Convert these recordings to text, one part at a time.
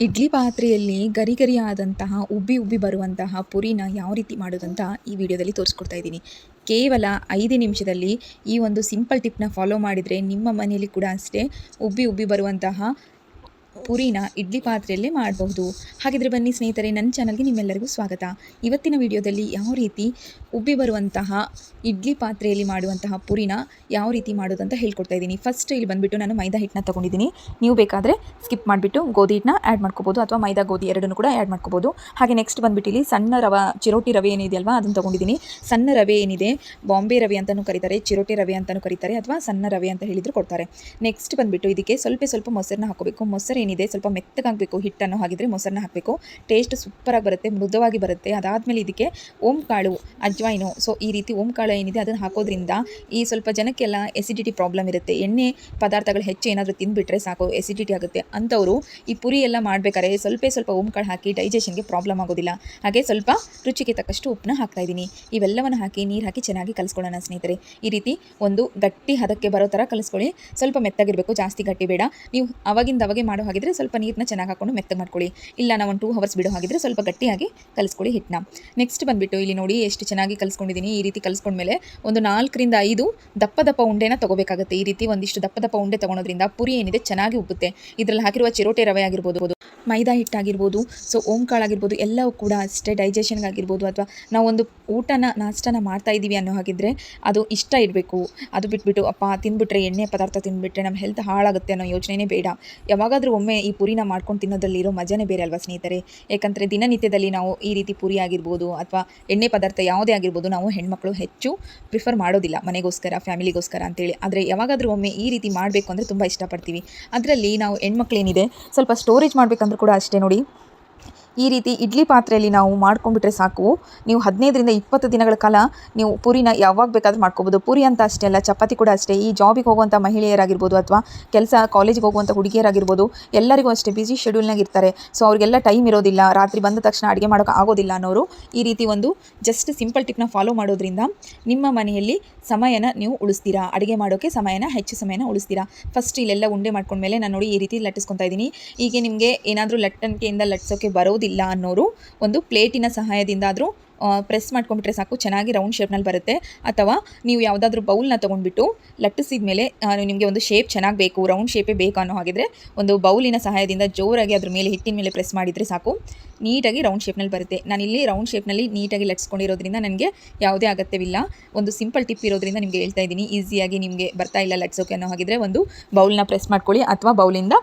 ಇಡ್ಲಿ ಪಾತ್ರೆಯಲ್ಲಿ ಗರಿ ಗರಿ ಉಬ್ಬಿ ಉಬ್ಬಿ ಬರುವಂತಹ ಪುರಿನ ಯಾವ ರೀತಿ ಮಾಡೋದಂತ ಈ ವಿಡಿಯೋದಲ್ಲಿ ತೋರಿಸ್ಕೊಡ್ತಾ ಇದ್ದೀನಿ. ಕೇವಲ ಐದು ನಿಮಿಷದಲ್ಲಿ ಈ ಒಂದು ಸಿಂಪಲ್ ಟಿಪ್ನ ಫಾಲೋ ಮಾಡಿದರೆ ನಿಮ್ಮ ಮನೆಯಲ್ಲಿ ಕೂಡ ಅಷ್ಟೇ ಉಬ್ಬಿ ಉಬ್ಬಿ ಬರುವಂತಹ ಪುರಿನ ಇಡ್ಲಿ ಪಾತ್ರೆಯಲ್ಲೇ ಮಾಡಬಹುದು. ಹಾಗಿದ್ರೆ ಬನ್ನಿ ಸ್ನೇಹಿತರೆ, ನನ್ನ ಚಾನಲ್ಗೆ ನಿಮ್ಮೆಲ್ಲರಿಗೂ ಸ್ವಾಗತ. ಇವತ್ತಿನ ವಿಡಿಯೋದಲ್ಲಿ ಯಾವ ರೀತಿ ಉಬ್ಬಿ ಬರುವಂತಹ ಇಡ್ಲಿ ಪಾತ್ರೆಯಲ್ಲಿ ಮಾಡುವಂತಹ ಪುರಿನ ಯಾವ ರೀತಿ ಮಾಡೋದು ಅಂತ ಹೇಳ್ಕೊಡ್ತಾ ಇದ್ದೀನಿ. ಫಸ್ಟ್ ಇಲ್ಲಿ ಬಂದುಬಿಟ್ಟು ನಾನು ಮೈದಾ ಹಿಟ್ಟನ್ನ ತೊಗೊಂಡಿದ್ದೀನಿ. ನೀವು ಬೇಕಾದರೆ ಸ್ಕಿಪ್ ಮಾಡಿಬಿಟ್ಟು ಗೋಧಿ ಹಿಟ್ಟನ್ನ ಆ್ಯಡ್ ಮಾಡ್ಕೋಬೋದು ಅಥವಾ ಮೈದಾ ಗೋಧಿ ಎರಡನ್ನೂ ಕೂಡ ಆ್ಯಡ್ ಮಾಡ್ಕೋಬೋದು. ಹಾಗೆ ನೆಕ್ಸ್ಟ್ ಬಂದುಬಿಟ್ಟು ಇಲ್ಲಿ ಸಣ್ಣ ರವೆ, ಚಿರೋಟಿ ರವೆ ಏನಿದೆಯಲ್ವಾ ಅದನ್ನು ತೊಗೊಂಡಿದ್ದೀನಿ. ಸಣ್ಣ ರವೆ ಏನಿದೆ, ಬಾಂಬೆ ರವೆ ಅಂತಲೂ ಕರೀತಾರೆ, ಚಿರೋಟಿ ರವೆ ಅಂತಲೂ ಕರೀತಾರೆ ಅಥವಾ ಸಣ್ಣ ರವೆ ಅಂತ ಹೇಳಿದ್ರು ಕೊಡ್ತಾರೆ. ನೆಕ್ಸ್ಟ್ ಬಂದುಬಿಟ್ಟು ಇದಕ್ಕೆ ಸ್ವಲ್ಪ ಸ್ವಲ್ಪ ಮೊಸರನ್ನ ಹಾಕೋಬೇಕು ಮೊಸರು ಏನಿದೆ, ಸ್ವಲ್ಪ ಮೆತ್ತಗಾಗಬೇಕು, ಹಿಟ್ಟನ್ನು ಹಾಗಿದ್ರೆ ಮೊಸರನ್ನ ಹಾಕಬೇಕು. ಟೇಸ್ಟ್ ಸೂಪರಾಗಿ ಬರುತ್ತೆ, ಮೃದುವಾಗಿ ಬರುತ್ತೆ. ಅದಾದಮೇಲೆ ಇದಕ್ಕೆ ಓಂ ಕಾಳು ಅಜ್ವಾಯಿನು. ಸೊ ಈ ರೀತಿ ಓಂ ಕಾಳು ಏನಿದೆ, ಅದನ್ನು ಹಾಕೋದ್ರಿಂದ ಈ ಸ್ವಲ್ಪ ಜನಕ್ಕೆಲ್ಲ ಎಸಿಡಿಟಿ ಪ್ರಾಬ್ಲಮ್ ಇರುತ್ತೆ. ಎಣ್ಣೆ ಪದಾರ್ಥಗಳು ಹೆಚ್ಚು ಏನಾದರೂ ತಿಂದುಬಿಟ್ರೆ ಸಾಕು ಎಸಿಡಿಟಿ ಆಗುತ್ತೆ. ಅಂಥವರು ಈ ಪುರಿ ಎಲ್ಲ ಮಾಡಬೇಕಾದ್ರೆ ಸ್ವಲ್ಪ ಸ್ವಲ್ಪ ಓಂ ಕಾಳು ಹಾಕಿ ಡೈಜೆಷನ್ಗೆ ಪ್ರಾಬ್ಲಮ್ ಆಗೋದಿಲ್ಲ. ಹಾಗೆ ಸ್ವಲ್ಪ ರುಚಿಗೆ ತಕ್ಕಷ್ಟು ಉಪ್ಪನ್ನ ಹಾಕ್ತಾ ಇದ್ದೀನಿ. ಇವೆಲ್ಲವನ್ನು ಹಾಕಿ, ನೀರು ಹಾಕಿ ಚೆನ್ನಾಗಿ ಕಲಿಸ್ಕೊಳ್ಳೋಣ ಸ್ನೇಹಿತರೆ. ಈ ರೀತಿ ಒಂದು ಗಟ್ಟಿ ಹದಕ್ಕೆ ಬರೋ ಥರ ಕಲಿಸ್ಕೊಳ್ಳಿ. ಸ್ವಲ್ಪ ಮೆತ್ತಗಿರಬೇಕು, ಜಾಸ್ತಿ ಗಟ್ಟಿ ಬೇಡ. ನೀವು ಅವಾಗಿಂದ ಅವಾಗೆ ಮಾಡೋ ಹಾಗಿದ್ರೆ ಸ್ವಲ್ಪ ನೀರನ್ನ ಚೆನ್ನಾಗಿ ಹಾಕೊಂಡು ಮೆತ್ತಗೆ ಮಾಡ್ಕೊಳ್ಳಿ. ಇಲ್ಲ, ನಾವು ಒಂದು ಟೂ ಅವರ್ಸ್ ಬಿಡೋ ಹಾಗಿದ್ರೆ ಸ್ವಲ್ಪ ಗಟ್ಟಿಯಾಗಿ ಕಲಿಸ್ಕೊಳ್ಳಿ ಹಿಟ್ಟನ್ನ ನೆಕ್ಸ್ಟ್ ಬಂದುಬಿಟ್ಟು ಇಲ್ಲಿ ನೋಡಿ ಎಷ್ಟು ಚೆನ್ನಾಗಿ ಕಲಿಸ್ಕೊಂಡಿದ್ದೀನಿ ಈ ರೀತಿ ಕಲಿಸ್ಕೊಂಡ್ಮೇಲೆ ಒಂದು ನಾಲ್ಕರಿಂದ ಐದು ದಪ್ಪ ದಪ್ಪ ಉಂಡೆನ ತಗೋಬೇಕಾಗುತ್ತೆ. ಈ ರೀತಿ ಒಂದಿಷ್ಟು ದಪ್ಪ ದಪ್ಪ ಉಂಡೆ ತೊಗೊಳೋದ್ರಿಂದ ಪುರಿ ಏನಿದೆ ಚೆನ್ನಾಗಿ ಉಬ್ಬುತ್ತೆ. ಇದರಲ್ಲಿ ಹಾಕಿರುವ ಚಿರೋಟೆ ರವೆ ಆಗಿರ್ಬೋದು. ಮೈದಾ ಹಿಟ್ಟಾಗಿರ್ಬೋದು ಸೊ ಓಂ ಕಾಳಾಗಿರ್ಬೋದು ಎಲ್ಲವೂ ಕೂಡ ಅಷ್ಟೇ ಡೈಜೆಷನ್ಗಾಗಿರ್ಬೋದು ಅಥವಾ ನಾವು ಒಂದು ಊಟನ, ನಾಷ್ಟನ ಮಾಡ್ತಾ ಇದ್ದೀವಿ ಅನ್ನೋ ಹಾಗಿದ್ರೆ ಅದು ಇಷ್ಟ ಇರಬೇಕು. ಅದು ಬಿಟ್ಬಿಟ್ಟು, ಅಪ್ಪ ತಿಂದ್ಬಿಟ್ರೆ ಎಣ್ಣೆ ಪದಾರ್ಥ ತಿಂದ್ಬಿಟ್ರೆ ನಮ್ಮ ಹೆಲ್ತ್ ಹಾಳಾಗುತ್ತೆ ಅನ್ನೋ ಯೋಚನೆನೇ ಬೇಡ. ಯಾವಾಗಾದರೂ ಒಮ್ಮೆ ಈ ಪುರಿನ ಮಾಡ್ಕೊಂಡು ತಿನ್ನೋದ್ರಲ್ಲಿರೋ ಮಜನೇ ಬೇರೆ ಅಲ್ವಾ ಸ್ನೇಹಿತರೆ? ಯಾಕಂದರೆ ದಿನನಿತ್ಯದಲ್ಲಿ ನಾವು ಈ ರೀತಿ ಪುರಿ ಆಗಿರ್ಬೋದು ಅಥವಾ ಎಣ್ಣೆ ಪದಾರ್ಥ ಯಾವುದೇ ಆಗಿರ್ಬೋದು ನಾವು ಹೆಣ್ಮಕ್ಳು ಹೆಚ್ಚು ಪ್ರಿಫರ್ ಮಾಡೋದಿಲ್ಲ ಮನೆಗೋಸ್ಕರ, ಫ್ಯಾಮಿಲಿಗೋಸ್ಕರ ಅಂತೇಳಿ. ಆದರೆ ಯಾವಾಗಾದರೂ ಒಮ್ಮೆ ಈ ರೀತಿ ಮಾಡಬೇಕು ಅಂದರೆ ತುಂಬ ಇಷ್ಟಪಡ್ತೀವಿ. ಅದರಲ್ಲಿ ನಾವು ಹೆಣ್ಮಕ್ಳೇನಿದೆ, ಸ್ವಲ್ಪ ಸ್ಟೋರೇಜ್ ಮಾಡಬೇಕಂದ್ರೂ ಕೂಡ ಅಷ್ಟೇ ನೋಡಿ. ಈ ರೀತಿ ಇಡ್ಲಿ ಪಾತ್ರೆಯಲ್ಲಿ ನಾವು ಮಾಡ್ಕೊಂಡ್ಬಿಟ್ರೆ ಸಾಕು. ನೀವು ಹದಿನೈದರಿಂದ ಇಪ್ಪತ್ತು ದಿನಗಳ ಕಾಲ ನೀವು ಪೂರಿನ ಯಾವಾಗ ಬೇಕಾದರೂ ಮಾಡ್ಕೋಬೋದು. ಪೂರಿ ಅಂತ ಅಷ್ಟೇ ಅಲ್ಲ, ಚಪಾತಿ ಕೂಡ ಅಷ್ಟೇ. ಈ ಜಾಬಿಗೆ ಹೋಗುವಂಥ ಮಹಿಳೆಯರಾಗಿರ್ಬೋದು ಅಥವಾ ಕೆಲಸ ಕಾಲೇಜಿಗೆ ಹೋಗುವಂಥ ಹುಡುಗಿಯರಾಗಿರ್ಬೋದು, ಎಲ್ಲರಿಗೂ ಅಷ್ಟೇ ಬ್ಯುಸಿ ಶೆಡ್ಯೂಲ್ನಾಗ ಇರ್ತಾರೆ. ಸೊ ಅವರಿಗೆಲ್ಲ ಟೈಮ್ ಇರೋದಿಲ್ಲ. ರಾತ್ರಿ ಬಂದ ತಕ್ಷಣ ಅಡುಗೆ ಮಾಡೋಕೆ ಆಗೋದಿಲ್ಲ ಅನ್ನೋರು ಈ ರೀತಿ ಒಂದು ಜಸ್ಟ್ ಸಿಂಪಲ್ ಟಿಕ್ನ ಫಾಲೋ ಮಾಡೋದ್ರಿಂದ ನಿಮ್ಮ ಮನೆಯಲ್ಲಿ ಸಮಯನ ನೀವು ಉಳಿಸ್ತೀರಾ? ಅಡುಗೆ ಮಾಡೋಕ್ಕೆ ಸಮಯನ, ಹೆಚ್ಚು ಸಮಯನ ಉಳಿಸ್ತೀರಾ? ಫಸ್ಟ್ ಇಲ್ಲೆಲ್ಲ ಉಂಡೆ ಮಾಡ್ಕೊಂಡ್ಮೇಲೆ ನಾನು ನೋಡಿ ಈ ರೀತಿ ಲಟ್ಟಿಸ್ಕೊತಾ ಇದ್ದೀನಿ. ಹೀಗೆ ನಿಮಗೆ ಏನಾದರೂ ಲಟ್ಟಣಿಕೆಯಿಂದ ಲಟ್ಸೋಕ್ಕೆ ಬರೋದಿಲ್ಲ ಅನ್ನೋರು ಒಂದು ಪ್ಲೇಟಿನ ಸಹಾಯದಿಂದ ಆದರೂ ಪ್ರೆಸ್ ಮಾಡ್ಕೊಂಡ್ಬಿಟ್ರೆ ಸಾಕು, ಚೆನ್ನಾಗಿ ರೌಂಡ್ ಶೇಪ್ನಲ್ಲಿ ಬರುತ್ತೆ. ಅಥವಾ ನೀವು ಯಾವುದಾದ್ರೂ ಬೌಲ್ನ ತೊಗೊಂಡ್ಬಿಟ್ಟು ಲಟ್ಟಿಸಿದ ಮೇಲೆ ನಿಮಗೆ ಒಂದು ಶೇಪ್ ಚೆನ್ನಾಗಿ ಬೇಕು, ರೌಂಡ್ ಶೇಪೇ ಬೇಕು ಅನ್ನೋ ಹಾಗಿದ್ರೆ, ಒಂದು ಬೌಲಿನ ಸಹಾಯದಿಂದ ಜೋರಾಗಿ ಅದ್ರ ಮೇಲೆ ಹಿಟ್ಟಿನ ಮೇಲೆ ಪ್ರೆಸ್ ಮಾಡಿದರೆ ಸಾಕು. ನೀಟಾಗಿ ರೌಂಡ್ ಶೇಪ್ನಲ್ಲಿ ಬರುತ್ತೆ. ನಾನಿಲ್ಲಿ ರೌಂಡ್ ಶೇಪ್ನಲ್ಲಿ ನೀಟಾಗಿ ಲಟ್ಸ್ಕೊಂಡಿರೋದ್ರಿಂದ ನನಗೆ ಯಾವುದೇ ಅಗತ್ಯವಿಲ್ಲ. ಒಂದು ಸಿಂಪಲ್ ಟಿಪ್ ಇರೋದ್ರಿಂದ ನಿಮಗೆ ಹೇಳ್ತಾ ಇದ್ದೀನಿ. ಈಸಿಯಾಗಿ ನಿಮಗೆ ಬರ್ತಾ ಇಲ್ಲ ಲಟ್ಸೋಕೆ ಅನ್ನೋ ಹಾಗಿದ್ರೆ ಒಂದು ಬೌಲ್ನ ಪ್ರೆಸ್ ಮಾಡ್ಕೊಳ್ಳಿ, ಅಥವಾ ಬೌಲಿಂದ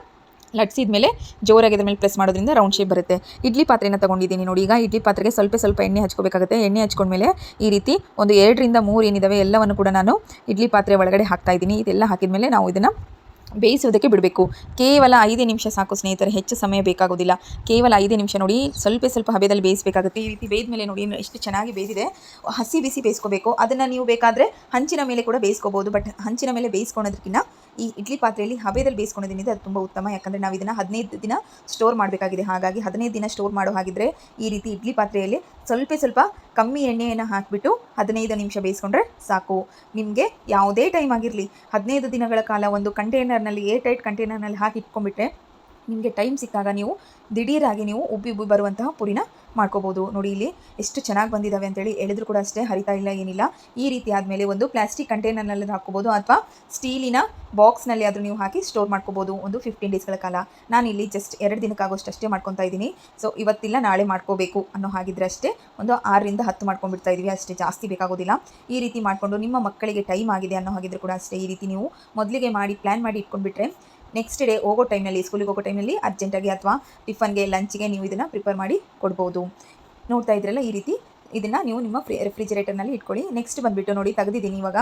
ಲಟ್ಸಿದ ಮೇಲೆ ಜೋರಾಗಿ ಅದ್ರ ಮೇಲೆ ಪ್ರೆಸ್ ಮಾಡೋದ್ರಿಂದ ರೌಂಡ್ ಶೇಪ್ ಬರುತ್ತೆ. ಇಡ್ಲಿ ಪಾತ್ರೆನ ತೊಗೊಂಡಿದ್ದೀನಿ ನೋಡಿ, ಈಗ ಇಡ್ಲಿ ಪಾತ್ರೆಗೆ ಸ್ವಲ್ಪ ಸ್ವಲ್ಪ ಎಣ್ಣೆ ಹಚ್ಕೋಬೇಕಾಗುತ್ತೆ. ಎಣ್ಣೆ ಹಚ್ಕೊಂಡ್ಮೇಲೆ ಈ ರೀತಿ ಒಂದು ಎರಡರಿಂದ ಮೂರು ಏನಿದ್ದಾವೆ ಎಲ್ಲವನ್ನು ಕೂಡ ನಾನು ಇಡ್ಲಿ ಪಾತ್ರೆ ಒಳಗಡೆ ಹಾಕ್ತಾ ಇದ್ದೀನಿ. ಇದೆಲ್ಲ ಹಾಕಿದ್ಮೇಲೆ ನಾವು ಇದನ್ನು ಬೇಯಿಸೋದಕ್ಕೆ ಬಿಡಬೇಕು. ಕೇವಲ ಐದೇ ನಿಮಿಷ ಸಾಕು ಸ್ನೇಹಿತರೆ, ಹೆಚ್ಚು ಸಮಯ ಬೇಕಾಗೋದಿಲ್ಲ. ಕೇವಲ ಐದೇ ನಿಮಿಷ ನೋಡಿ, ಸ್ವಲ್ಪ ಸ್ವಲ್ಪ ಹಬೆದಲ್ಲಿ ಬೇಯಿಸಬೇಕಾಗುತ್ತೆ. ಈ ರೀತಿ ಬೇಯ್ದ ಮೇಲೆ ನೋಡಿ ಎಷ್ಟು ಚೆನ್ನಾಗಿ ಬೇಯಿದೆ ಹಸಿ ಬಿಸಿ ಬೇಯಿಸ್ಕೋಬೇಕು. ಅದನ್ನು ನೀವು ಬೇಕಾದರೆ ಹಂಚಿನ ಮೇಲೆ ಕೂಡ ಬೇಯಿಸ್ಕೋಬೋದು, ಬಟ್ ಹಂಚಿನ ಮೇಲೆ ಬೇಯಿಸ್ಕೊಳೋದಕ್ಕಿಂತ ಈ ಇಡ್ಲಿ ಪಾತ್ರೆಯಲ್ಲಿ ಹಬೆದಲ್ಲಿ ಬೇಯಿಸ್ಕೊಂಡಿದ್ದೀನಿ ಅದು ತುಂಬ ಉತ್ತಮ. ಯಾಕಂದರೆ ನಾವು ಇದನ್ನು ಹದಿನೈದು ದಿನ ಸ್ಟೋರ್ ಮಾಡಬೇಕಾಗಿದೆ. ಹಾಗಾಗಿ ಹದಿನೈದು ದಿನ ಸ್ಟೋರ್ ಮಾಡೋ ಹಾಗಿದ್ರೆ ಈ ರೀತಿ ಇಡ್ಲಿ ಪಾತ್ರೆಯಲ್ಲಿ ಸ್ವಲ್ಪ ಸ್ವಲ್ಪ ಕಮ್ಮಿ ಎಣ್ಣೆಯನ್ನು ಹಾಕಿಬಿಟ್ಟು ಹದಿನೈದು ನಿಮಿಷ ಬೇಯಿಸ್ಕೊಂಡ್ರೆ ಸಾಕು. ನಿಮಗೆ ಯಾವುದೇ ಟೈಮ್ ಆಗಿರಲಿ, ಹದಿನೈದು ದಿನಗಳ ಕಾಲ ಒಂದು ಕಂಟೈನರ್ನಲ್ಲಿ ಏರ್ ಟೈಟ್ ಕಂಟೈನರ್ನಲ್ಲಿ ಹಾಕಿ ಇಟ್ಕೊಂಡ್ಬಿಟ್ರೆ ನಿಮಗೆ ಟೈಮ್ ಸಿಕ್ಕಾಗ ನೀವು ದಿಢೀರಾಗಿ ನೀವು ಉಬ್ಬಿ ಉಬ್ಬಿ ಬರುವಂತಹ ಪುರಿನ ಮಾಡ್ಕೋಬೋದು. ನೋಡಿ ಇಲ್ಲಿ ಎಷ್ಟು ಚೆನ್ನಾಗಿ ಬಂದಿದ್ದಾವೆ ಅಂತೇಳಿ ಹೇಳಿದ್ರು ಕೂಡ ಅಷ್ಟೇ ಹರಿತಾ ಇಲ್ಲ, ಏನಿಲ್ಲ. ಈ ರೀತಿ ಆದಮೇಲೆ ಒಂದು ಪ್ಲಾಸ್ಟಿಕ್ ಕಂಟೈನರ್ನಲ್ಲಿ ಹಾಕ್ಕೋಬೋದು ಅಥವಾ ಸ್ಟೀಲಿನ ಬಾಕ್ಸ್ನಲ್ಲಿ ಆದರೂ ನೀವು ಹಾಕಿ ಸ್ಟೋರ್ ಮಾಡ್ಕೋಬೋದು ಒಂದು ಫಿಫ್ಟೀನ್ ಡೇಸ್ಗಳ ಕಾಲ. ನಾನು ಇಲ್ಲಿ ಜಸ್ಟ್ ಎರಡು ದಿನಕ್ಕಾಗೋಷ್ಟು ಅಷ್ಟೇ ಮಾಡ್ಕೊತಾ ಇದ್ದೀನಿ. ಸೊ ಇವತ್ತಿಲ್ಲ, ನಾಳೆ ಮಾಡ್ಕೋಬೇಕು ಅನ್ನೋ ಹಾಗಿದ್ರೆ ಅಷ್ಟೇ ಒಂದು ಆರರಿಂದ ಹತ್ತು ಮಾಡ್ಕೊಂಡ್ಬಿಡ್ತಾ ಇದೀವಿ ಅಷ್ಟೇ ಜಾಸ್ತಿ ಬೇಕಾಗೋದಿಲ್ಲ. ಈ ರೀತಿ ಮಾಡಿಕೊಂಡು ನಿಮ್ಮ ಮಕ್ಕಳಿಗೆ ಟೈಮ್ ಆಗಿದೆ ಅನ್ನೋ ಹಾಗಿದ್ರೆ ಕೂಡ ಅಷ್ಟೇ ಈ ರೀತಿ ನೀವು ಮೊದಲಿಗೆ ಮಾಡಿ ಪ್ಲ್ಯಾನ್ ಮಾಡಿ ಇಟ್ಕೊಂಡ್ಬಿಟ್ರೆ ನೆಕ್ಸ್ಟ್ ಡೇ ಹೋಗೋ ಟೈಮ್ನಲ್ಲಿ ಸ್ಕೂಲಿಗೆ ಹೋಗೋ ಟೈಮಲ್ಲಿ ಅರ್ಜೆಂಟಾಗಿ ಅಥವಾ ಟಿಫನ್ಗೆ ಲಂಚ್ಗೆ ನೀವು ಇದನ್ನು ಪ್ರಿಪೇರ್ ಮಾಡಿ ಕೊಡ್ಬೋದು. ನೋಡ್ತಾ ಇದ್ರಲ್ಲ ಈ ರೀತಿ ಇದನ್ನು ನೀವು ನಿಮ್ಮ ಫ್ರಿ ರೆಫ್ರಿಜರೇಟರ್ನಲ್ಲಿ ಇಟ್ಕೊಳ್ಳಿ. ನೆಕ್ಸ್ಟ್ ಬಂದುಬಿಟ್ಟು ನೋಡಿ, ತೆಗೆದಿದ್ದೀನಿ ಇವಾಗ.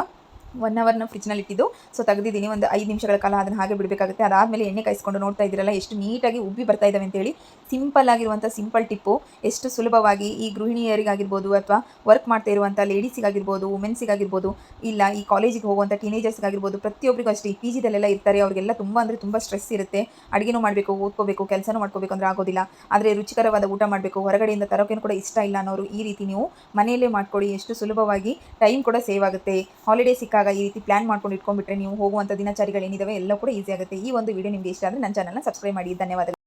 ಒನ್ ಅವರ್ನ ಫ್ರಿಜ್ನಲ್ಲಿ ಇಟ್ಟಿದ್ದು ಸೊ ತೆಗೆದಿದ್ದೀನಿ. ಒಂದು ಐದು ನಿಮಿಷಗಳ ಕಾಲ ಅದನ್ನು ಹಾಗೆ ಬಿಡಬೇಕಾಗುತ್ತೆ. ಅದಾದಮೇಲೆ ಎಣ್ಣೆ ಕಾಯಿಸ್ಕೊಂಡು ನೋಡ್ತಾ ಇದ್ದೀರಲ್ಲ, ಎಷ್ಟು ನೀಟಾಗಿ ಉಬ್ಬಿ ಬರ್ತಾ ಇದ್ದಾವೆ ಅಂತೇಳಿ. ಸಿಂಪಲ್ ಆಗಿರುವಂಥ ಸಿಂಪಲ್ ಟಿಪ್ಪು ಎಷ್ಟು ಸುಲಭವಾಗಿ ಈ ಗೃಹಿಣಿಯರಿಗಾಗಿರ್ಬೋದು ಅಥವಾ ವರ್ಕ್ ಮಾಡ್ತಾ ಇರುವಂಥ ಲೇಡೀಸಿಗಾಗಿರ್ಬೋದು ವುಮೆನ್ಸಿಗಾಗಿರ್ಬೋದು ಇಲ್ಲ ಈ ಕಾಲೇಜಿಗೆ ಹೋಗುವಂಥ ಟೀನೇಜರ್ಸ್ಗಾಗಿರ್ಬೋದು ಪ್ರತಿಯೊಬ್ಬರಿಗೂ ಅಷ್ಟೇ ಈ ಪಿ ಜಿದಲ್ಲೆಲ್ಲ ಇರ್ತಾರೆ. ಅವರಿಗೆಲ್ಲ ತುಂಬ ಅಂದರೆ ತುಂಬ ಸ್ಟ್ರೆಸ್ ಇರುತ್ತೆ. ಅಡುಗೆನೂ ಮಾಡಬೇಕು, ಓದ್ಕೋಬೇಕು, ಕೆಲಸನೂ ಮಾಡ್ಕೋಬೇಕು ಅಂದರೆ ಆಗೋದಿಲ್ಲ. ಆದರೆ ರುಚಿಕರವಾದ ಊಟ ಮಾಡಬೇಕು, ಹೊರಗಡೆಯಿಂದ ತರೋಕೇನು ಕೂಡ ಇಷ್ಟ ಇಲ್ಲ ಅನ್ನೋರು ಈ ರೀತಿ ನೀವು ಮನೆಯಲ್ಲೇ ಮಾಡ್ಕೊಳ್ಳಿ ಎಷ್ಟು ಸುಲಭವಾಗಿ ಟೈಮ್ ಕೂಡ ಸೇವ್ ಆಗುತ್ತೆ. ಹಾಲಿಡೇ ಸಿಕ್ಕಾಗ ಈ ರೀತಿ ಪ್ಲಾನ್ ಮಾಡ್ಕೊಂಡು ಇಟ್ಕೊಂಡ್ಬಿಟ್ರೆ ನೀವು ಹೋಗುವಂಥ ದಿನಚರಿಗಳೇನಿದಾವೆ ಎಲ್ಲ ಕೂಡ ಈಸಿ ಆಗುತ್ತೆ. ಈ ಒಂದು ವಿಡಿಯೋ ನಿಮಗೆ ಇಷ್ಟ ಆದರೆ ನನ್ನ ಚಾನಲ್ನ ಸಬ್ಸ್ಕ್ರೈಬ್ ಮಾಡಿ. ಧನ್ಯವಾದಗಳು.